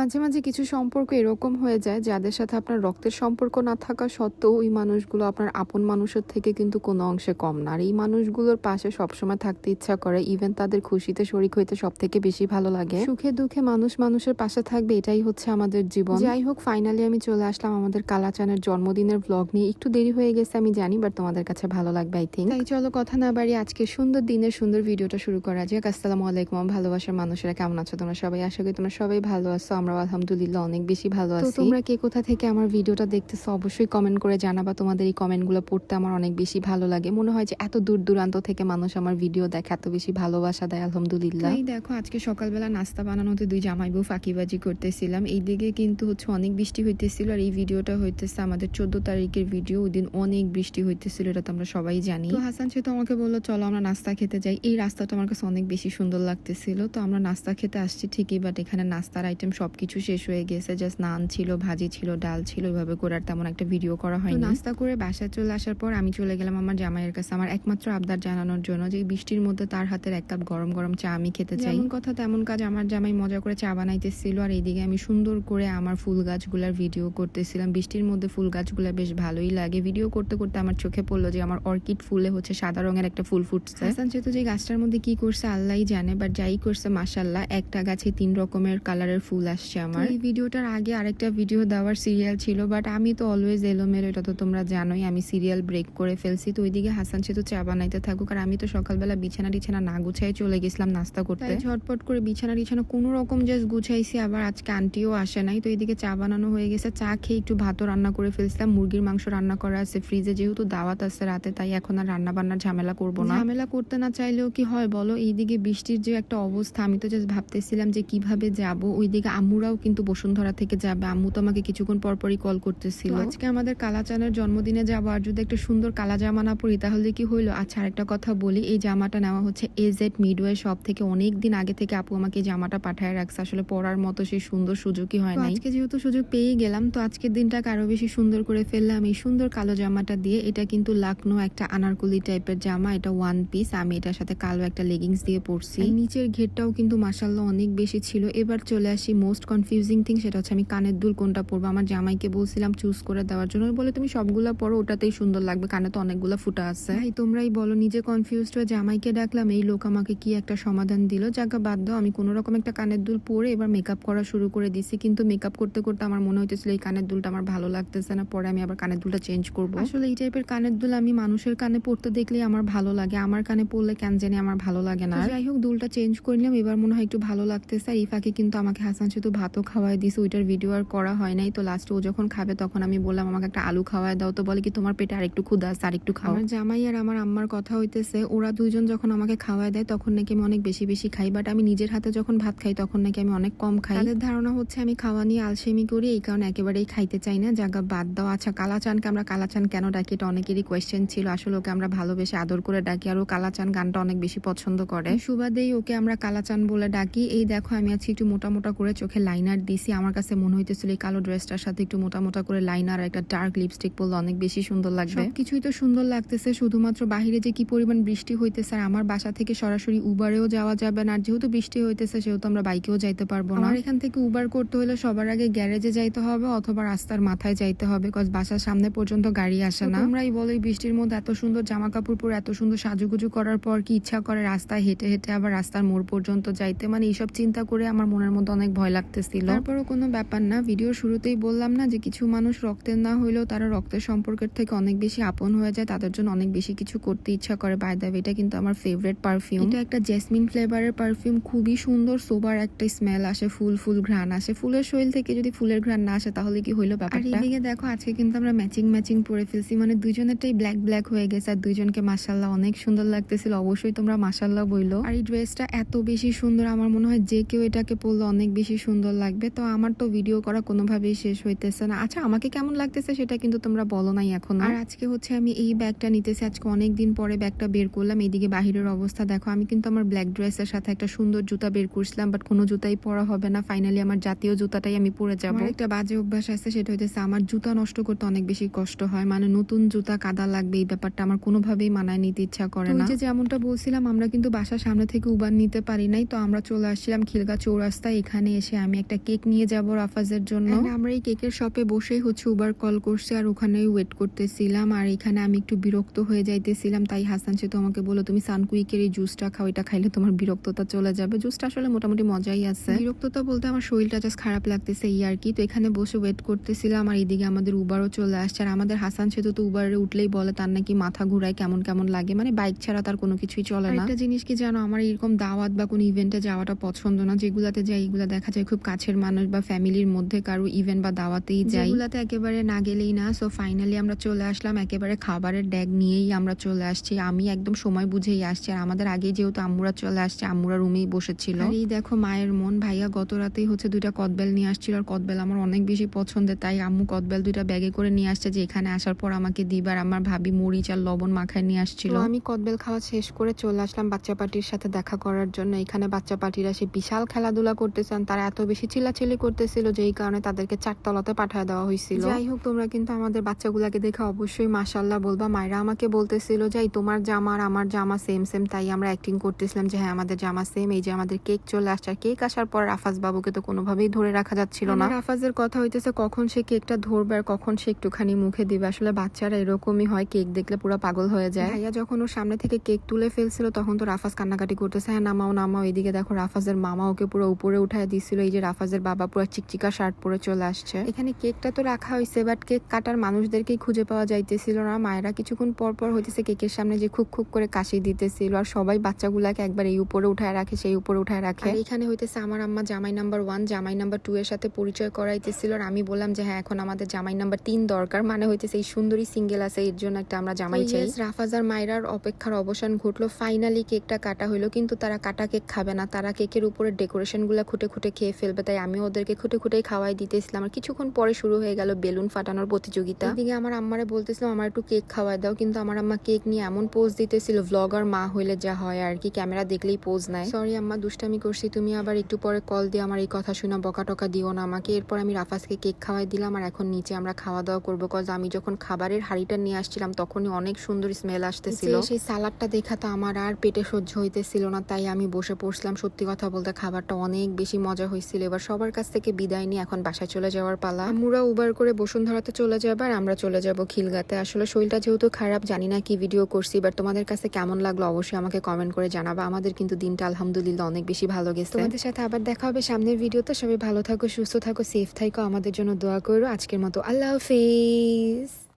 মাঝে মাঝে কিছু সম্পর্ক এরকম হয়ে যায় যাদের সাথে আপনার রক্তের সম্পর্ক না থাকা সত্ত্বেও ওই মানুষগুলো আপনার আপন মানুষের থেকে কিন্তু কোনো অংশে কম না। আর এই মানুষগুলোর পাশে সবসময় থাকতে ইচ্ছা করে ইভেন তাদের খুশিতে শরিক হইতে সব থেকে বেশি ভালো লাগে। সুখে দুঃখে মানুষ মানুষের পাশে থাকবে, এটাই হচ্ছে আমাদের জীবন। যাই হোক ফাইনালি আমি চলে আসলাম আমাদের কালাচানের জন্মদিনের ব্লগ নিয়ে। একটু দেরি হয়ে গেছে, আমি জানি বাট তোমাদের কাছে ভালো লাগবে আই থিঙ্ক তাই চলো কথা না বাড়ি আজকে সুন্দর দিনের সুন্দর ভিডিওটা শুরু করা যাক। আসসালামু আলাইকুম, ভালোবাসার মানুষেরা কেমন আছো তোমরা সবাই? আশা করি তোমরা সবাই ভালো আছো আমরা আলহামদুলিল্লাহ অনেক বেশি ভালো আছি। তোমরা কে কোথা থেকে আমার ভিডিওটা দেখতেছো অবশ্যই কমেন্ট করে জানাবা। তোমাদের এই কমেন্টগুলো পড়তে আমার অনেক বেশি ভালো লাগে। মনে হয় যে এত দূর দূরান্ত থেকে মানুষ আমার ভিডিও দেখে এত বেশি ভালোবাসা দেয় আলহামদুলিল্লাহ। এই দেখো আজকে সকালবেলা নাস্তা বানানোতে দুই জামাই বউ ফাঁকিবাজি করতেছিলাম। এই দিকে কিন্তু হচ্ছে অনেক বৃষ্টি হইতেছিল আর এই ভিডিওটা হইতেছে আমাদের চোদ্দ তারিখের ভিডিও। ওই দিন অনেক বৃষ্টি হইতেছিল এটা তো আমরা সবাই জানি। তো হাসান সে তো আমাকে বলল চলো আমরা নাস্তা খেতে যাই। এই রাস্তাটা আমার কাছে অনেক বেশি সুন্দর লাগতেছিল। তো আমরা নাস্তা খেতে আসছি ঠিকই বাট এখানে নাস্তার আইটেম সবকিছু শেষ হয়ে গেছে জাস্ট নান ছিল ভাজি ছিল ডাল ছিল ওইভাবে করে আর তেমন একটা ভিডিও করা হয় নাস্তা করে বাসায় চলে আসার পর আমি চলে গেলাম আমার জামাইয়ের কাছে আমার একমাত্র আবদার জানানোর জন্য যে বৃষ্টির মধ্যে তার হাতের এক কাপ গরম গরম চা আমি খেতে চাই। যেমন কথা তেমন কাজ আমার জামাই মজা করে চা বানাইতেছিল আর এইদিকে আমি সুন্দর করে আমার ফুল গাছগুলার ভিডিও করতেছিলাম। বৃষ্টির মধ্যে ফুল গাছগুলা বেশ ভালোই লাগে। ভিডিও করতে করতে আমার চোখে পড়ল যে আমার অর্কিড ফুলে হচ্ছে সাদা রঙের একটা ফুল ফুটছে। হাসান সেতু যে গাছটার মধ্যে কি করছে আল্লাহই জানে বাট যাই করছে মাসাল্লাহ একটা গাছে তিন রকমের কালারের ফুল আসছে। আমার। এই ভিডিওটার আগে আরেকটা ভিডিও দেওয়ার সিরিয়াল ছিল বাট আমি তো অলওয়েজ এলোমেলো এটা তো তোমরা জানোই আমি সিরিয়াল ব্রেক করে ফেলছি। তো ওইদিকে হাসান সেতু চা বানাইতে থাকুক আর আমি তো সকালবেলা বিছানা টিছানা না গুছাই চলে গেছিলাম নাস্তা করতে। ঝটপট করে বিছানা টিছানা কোনো রকম জাস্ট গুছাইছি আবার আজকে আন্টিও আসে নাই। তো এদিকে চা বানানো হয়ে গেছে চা খেয়ে একটু ভাতও রান্না করে ফেলছিলাম মুরগির মাংস রান্না করা আছে ফ্রিজে যেহেতু দাওয়াত আছে রাতে তাই এখন আর রান্না বান্নার ঝামেলা করব না। ঝামেলা করতে না চাইলেও কি হয় বলো? এইদিকে বৃষ্টির যে একটা অবস্থা আমি তো জাস্ট ভাবতেছিলাম যে কীভাবে যাব। ওইদিকে আম্মুরাও কিন্তু বসুন্ধরা থেকে যাবে। আম্মু তো আমাকে কিছুক্ষণ পরপরই কল করতেছিল। আজকে আমাদের কালাচানের জন্মদিনে যাব আর যদি একটা সুন্দর কালা জামা না পরি তাহলে কি হইল? আচ্ছা আরেকটা কথা বলি এই জামাটা নেওয়া হচ্ছে এজেড মিডওয়ে শপ থেকে। অনেক দিন আগে থেকে আপু আমাকে এই জামাটা পাঠায় রাখছে। আসলে পরার মতো সেই সুন্দর সুযোগই হয় না আজকে যেহেতু সুযোগ পেয়ে গেলাম তো আজকের দিনটাকে আরও বেশি সুন্দর করে ফেললাম। এই সুন্দর কালো জামাটা দিয়ে এটা কিন্তু লাকনো একটা আনারকুলি টাইপের জামা এটা ওয়ান পিস আমি এটার সাথে কালো একটা লেগিংস দিয়ে পরছি। নিচের ঘেরটাও কিন্তু মাসাল্লাহ অনেক বেশি ছিল। এবার চলে আসি মোস্ট কনফিউজিং থিং সেটা হচ্ছে আমি কানের দুল কোনটা পরবো? আমার জামাইকে বলছিলাম চুজ করে দেওয়ার জন্য। বলে তুমি সবগুলো পরো ওটাতেই সুন্দর লাগবে। কানে তো অনেকগুলো ফুটা আছে। ভাই তোমরাই বলো নিজে কনফিউজড হয়ে জামাইকে ডাকলাম এই লোক আমাকে কি একটা সমাধান দিল? যাকে বাদ দাও আমি কোনো রকম একটা কানের দুল পরে এবার মেকআপ করা শুরু করে দিছি। কিন্তু মেকআপ করতে করতে আমার মনে হইতেছিল এই কানের দুলটা আমার ভালো লাগতেছে না পরে আমি আবার কানের দুলটা চেঞ্জ করব। আসলে এই টাইপের কানের দুল আমি মানুষের কানে পড়তে দেখলেই আমার ভালো লাগে। আমার কানে পড়লে কেন জানি আমার ভালো লাগে না। যাই হোক দুলটা চেঞ্জ করলাম এবার মনে হয় একটু ভালো লাগতেছে। আর এই ফাঁকে কিন্তু আমাকে হাসান শুধু ভাতও খাওয়াই দিছে ওইটার ভিডিও আর করা হয় নাই। তো লাস্টে ও যখন খাবে তখন আমি বললাম আমাকে একটা আলু খাওয়াই দাও। তো বলে কি তোমার পেটে আর একটু ক্ষুদা আছে আর একটু খাওয়া আমার জামাই আর আমার আম্মার কথা হইতেছে ওরা দুইজন যখন আমাকে খাওয়াই দেয় তখন নাকি আমি অনেক বেশি বেশি খাই। বাট আমি নিজের হাতে যখন ভাত খাই তখন নাকি আমি অনেক কম খাই। তাদের ধারণা হচ্ছে আমি খাওয়া নিয়ে আলসেমি করি এই কারণে একেবারেই খাইতে চাই না। জায়গা বাদ দাও। আচ্ছা কালাচানকে আমরা কালাচান কেন ডাকি? এটা অনেকেরই কোয়েশ্চেন ছিল। আসলে ওকে আমরা ভালোবেসে আদর করে ডাকি আর ও কালাচান গানটা অনেক বেশি পছন্দ করে। সুবাদেই ওকে আমরা কালাচান বলে ডাকি। এই দেখো আমি আছি একটু মোটা মোটা করে চোখে লাইনার দিছি। আমার কাছে মনে হইতেছিল এই কালো ড্রেসটার সাথে একটু মোটা মোটা করে লাইনার আর একটা ডার্ক লিপস্টিক পরলে অনেক বেশি সুন্দর লাগবে। কিছুই তো সুন্দর লাগতেছে শুধুমাত্র বাহিরে যে কি পরিমাণ বৃষ্টি হইতেছে আর আমার বাসা থেকে সরাসরি উবারেও যাওয়া যাবে না। আর যেহেতু বৃষ্টি হইতেছে সেহেতু আমরা বাইকেও যাইতে পারব না। আর এখান থেকে উবার করতে হলে সবার আগে গ্যারেজে যাইতে হবে অথবা রাস্তার মাথায় যাইতে হবে কজ বাসার সামনে পর্যন্ত গাড়ি আসে না। তোমরাই বলো এই বৃষ্টির মধ্যে এত সুন্দর জামা কাপড় পরে এত সুন্দর সাজুগুজু করার পর কি ইচ্ছা করে রাস্তায় হেঁটে হেঁটে আবার রাস্তার মোড় পর্যন্ত যাইতে? মানে এইসব চিন্তা করে আমার মনের মধ্যে অনেক ভয় লাগতেছিল তারপরও কোনো ব্যাপার না ভিডিও শুরুতেই বললাম না যে কিছু মানুষ রক্তের না হইলেও তারা রক্তের সম্পর্কের থেকে অনেক বেশি আপন হয়ে যায় তাদের জন্য অনেক বেশি কিছু করতে ইচ্ছা করে। বাই দ্য এটা কিন্তু আমার ফেভারিট পারফিউম এটা একটা জেসমিন ফ্লেভারের পারফিউম খুবই সুন্দর সোবার একটা স্মেল আসে ফুল ফুল ঘ্রাণ আসে। ফুলের শৈল থেকে যদি ফুলের ঘ্রাণ না আসে তাহলে কি হইল ব্যাপার এদিকে দেখো আজকে কিন্তু আমরা ম্যাচিং ম্যাচিং পরে ফেলছি। মানে দুজনেরটাই ব্ল্যাক ব্ল্যাক হয়ে গেছে আর দুইজনকে মাসাল্লাহ অনেক সুন্দর লাগতেছিল। অবশ্যই তোমরা মাসাল্লাহ বইলো। আর এই ড্রেসটা এত বেশি সুন্দর আমার মনে হয় যে কেউ এটাকে পরলে অনেক বেশি সুন্দর লাগবে। তো আমার তো ভিডিও করা কোনোভাবেই শেষ হইতেছে না। আচ্ছা আমাকে কেমন লাগতেছে সেটা কিন্তু তোমরা বলো নাই এখন। আর আজকে হচ্ছে আমি এই ব্যাগটা নিতেছি। আজকে অনেক দিন পরে ব্যাগটা বের করলাম। এইদিকে বাহিরের অবস্থা দেখো। আমি কিন্তু আমার ব্ল্যাক ড্রেসের সাথে একটা সুন্দর জুতা বের করছিলাম বাট কোনো জুতাই পরা হবে না। ফাইনালি আমার জাতীয় জুতাটাই আমি পরে যাব। একটা বাজে অভ্যাস আছে সেটা হইতেছে আমার জুতা নষ্ট করতে অনেক বেশি কষ্ট হয়। মানে নতুন জুতা কাদা লাগবে এই ব্যাপারটা আমার কোনোভাবেই মানায় নিতে ইচ্ছা করে না। যেমনটা বলছিলাম আমরা কিন্তু বাসার সামনে থেকে উবার নিতে পারি নাই। তো আমরা চলে আসছিলাম খিলগা চৌরাস্তায়। এখানে এসে আমি আমি একটা কেক নিয়ে যাব রাফাজের জন্য। আমরা এই কেকের শপে বসেই হচ্ছে উবার কল করছি আর ওখানেই ওয়েট করতেছিলাম। আর এখানে আমি একটু বিরক্ত হয়ে যাইতেছিলাম। তাই হাসান সে তো আমাকে বলো তুমি সানকুইকের এই জুসটা খাও এটা খাইলে তোমার বিরক্ততা চলে যাবে। জুসটা আসলে মোটামুটি মজাই আছে। বিরক্ততা বলতে আমার শরীরটা জাস্ট খারাপ লাগতেছে এই আর কি। তো এখানে বসে ওয়েট করতেছিলাম আর এদিকে আমাদের উবারও চলে আসছে। আর আমাদের হাসান সেতু তো উবারে উঠলেই বলে তার নাকি মাথা ঘুরায় কেমন কেমন লাগে? মানে বাইক ছাড়া তার কোনো কিছুই চলে না। একটা জিনিস কি জানো? আমার এরকম দাওয়াত বা কোনো ইভেন্টে যাওয়াটা পছন্দ না। যেগুলাতে যাই এগুলা দেখা যায় খুব কাছের মানুষ বা ফ্যামিলির মধ্যে কারও ইভেন্ট বা দাওয়াতেই যাই। যেগুলাতে একেবারে না গেলেই না। সো ফাইনালি আমরা চলে আসলাম। একেবারে খাবারের ড্যাগ নিয়েই আমরা চলে আসছি। আমি একদম সময় বুঝেই আসছি। আর আমাদের আগে যেহেতু আম্মুরা চলে আসছে আম্মুরা রুমেই বসেছিল। আর এই দেখো মায়ের মন। ভাইয়া গত রাতেই হচ্ছে দুইটা কদবেল নিয়ে আসছিল। আর কদবেল আমার অনেক বেশি পছন্দের। তাই আম্মু কদবেল দুইটা ব্যাগে করে নিয়ে আসছে যে এখানে আসার পর আমাকে দিবার আমার ভাবি মরিচ আর লবণ মাখায় নিয়ে আসছিল। আমি কদবেল খাওয়া শেষ করে চলে আসলাম বাচ্চা পার্টির সাথে দেখা করার জন্য। এখানে বাচ্চা পার্টিরা সে বিশাল খেলাধুলা করতেছেন তারা এত বেশি চিল্লাচিল্লি করতেছিল যে এই কারণে তাদেরকে চারতলাতে পাঠায় দেওয়া হয়েছিল। যাই হোক তোমরা কিন্তু আমাদের বাচ্চাগুলাকে দেখে অবশ্যই মাসাল্লাহ বলবা। মায়েরা আমাকে বলতেছিল যে এই তোমার জামা আর আমার জামা সেম সেম তাই আমরা অ্যাক্টিং করতেছিলাম যে হ্যাঁ আমাদের জামা সেম এই যে আমাদের কেক চলে আসছে। আর কেক আসার পর রাফাজ বাবুকে তো কোনোভাবেই ধরে রাখা যাচ্ছিল না। রাফাজের কথা হইতেছে কখন সে কেকটা ধরবে আর কখন সে একটুখানি মুখে দিবে? আসলে বাচ্চারা এরকমই হয় কেক দেখলে পুরো পাগল হয়ে যায়। ভাইয়া যখন ওর সামনে থেকে কেক তুলে ফেলছিল তখন তো রাফাজ কান্নাকাটি করতেছে হ্যাঁ নামাও নামাও। এদিকে দেখো রাফাজের মামা ওকে পুরো উপরে উঠায় দিছিল। এই যে রাফাজের বাবা পুরো চিকচিকা শার্ট পরে চলে আসছে। এখানে কেকটা তো রাখা হয়েছে বাট কেক কাটার মানুষদেরকেই খুঁজে পাওয়া যাইতেছিল না। মায়েরা কিছুক্ষণ পর পর হইতেছে কেকের সামনে যে খুব খুব করে কাশি দিতেছিল আর সবাই বাচ্চাগুলাকে একবার এই উপরে উঠায় রাখে সেই উপরে উঠায় রাখে। এখানে হইতেছে আমার আম্মা জামাই নাম্বার ওয়ান জামাই নাম্বার টু এর সাথে পরিচয় করাইতেছিল আর আমি বললাম যে হ্যাঁ এখন আমাদের জামাই নাম্বার তিন দরকার। মানে হইতেছে এই সুন্দরী সিঙ্গেল আছে এর জন্য একটা আমরা জামাই চাই। রাফাজার মায়েরার অপেক্ষার অবসান ঘটলো। ফাইনালি কেকটা কাটা হইল কিন্তু তারা কাটা কেক খাবে না। তারা কেকের উপরে ডেকোরেশনগুলা খুঁটে খুঁটে খেয়ে ফেলবে তাই আমি ওদেরকে খুঁটে খুঁটে খাওয়াই দিতেছিলাম। আর কিছুক্ষণ পরে শুরু হয়ে গেল বেলুন ফাটানোর প্রতিযোগিতা। এদিকে আমার আম্মারে বলতেছিলাম আমার একটু কেক খাওয়াই দাও। কিন্তু আমার আম্মা কেক নিয়ে এমন পোজ দিতেছিল ভ্লগার মা হইলে যা হয় আর কি ক্যামেরা দেখলেই পোজ নেয়। সরি আম্মা দুষ্টামি করছি তুমি আবার একটু পরে কল দিয়ে আমার এই কথা শুনে বকা টকা দিও না আমাকে। এরপর আমি রাফাজকে কেক খাওয়াই দিলাম আর এখন নিচে আমরা খাওয়া দাওয়া করব কজ আমি যখন খাবারের হাড়িটা নিয়ে আসছিলাম তখনই অনেক সুন্দর স্মেল আসতেছিল। সেই সালাডটা দেখা তো আমার আর পেটে সহ্য হইতেছিল না তাই আমি বসে পড়ছিলাম। সত্যি কথা বলতে খাবারটা অনেক বেশি মজা হয়েছিল এবার সবার কাছ থেকে বিদায় নিয়ে এখন বাসায় চলে যাওয়ার পালা। আমরা উবার করে বসুন্ধরাতে চলে যাব আর আমরা চলে যাব খিলগাতে। আসলে শরীরটা যেহেতু খারাপ, জানি না কি ভিডিও করছি বাট তোমাদের কাছে কেমন লাগল অবশ্যই আমাকে কমেন্ট করে জানাবা। আমাদের কিন্তু দিনটা আলহামদুলিল্লাহ অনেক বেশি ভালো গেছে। তোমাদের সাথে আবার দেখা হবে সামনের ভিডিওতে সবাই ভালো থাকো, সুস্থ থাকো সেফ থাকো। আমাদের জন্য দোয়া করো। আজকের মতো আল্লাহ হাফিজ।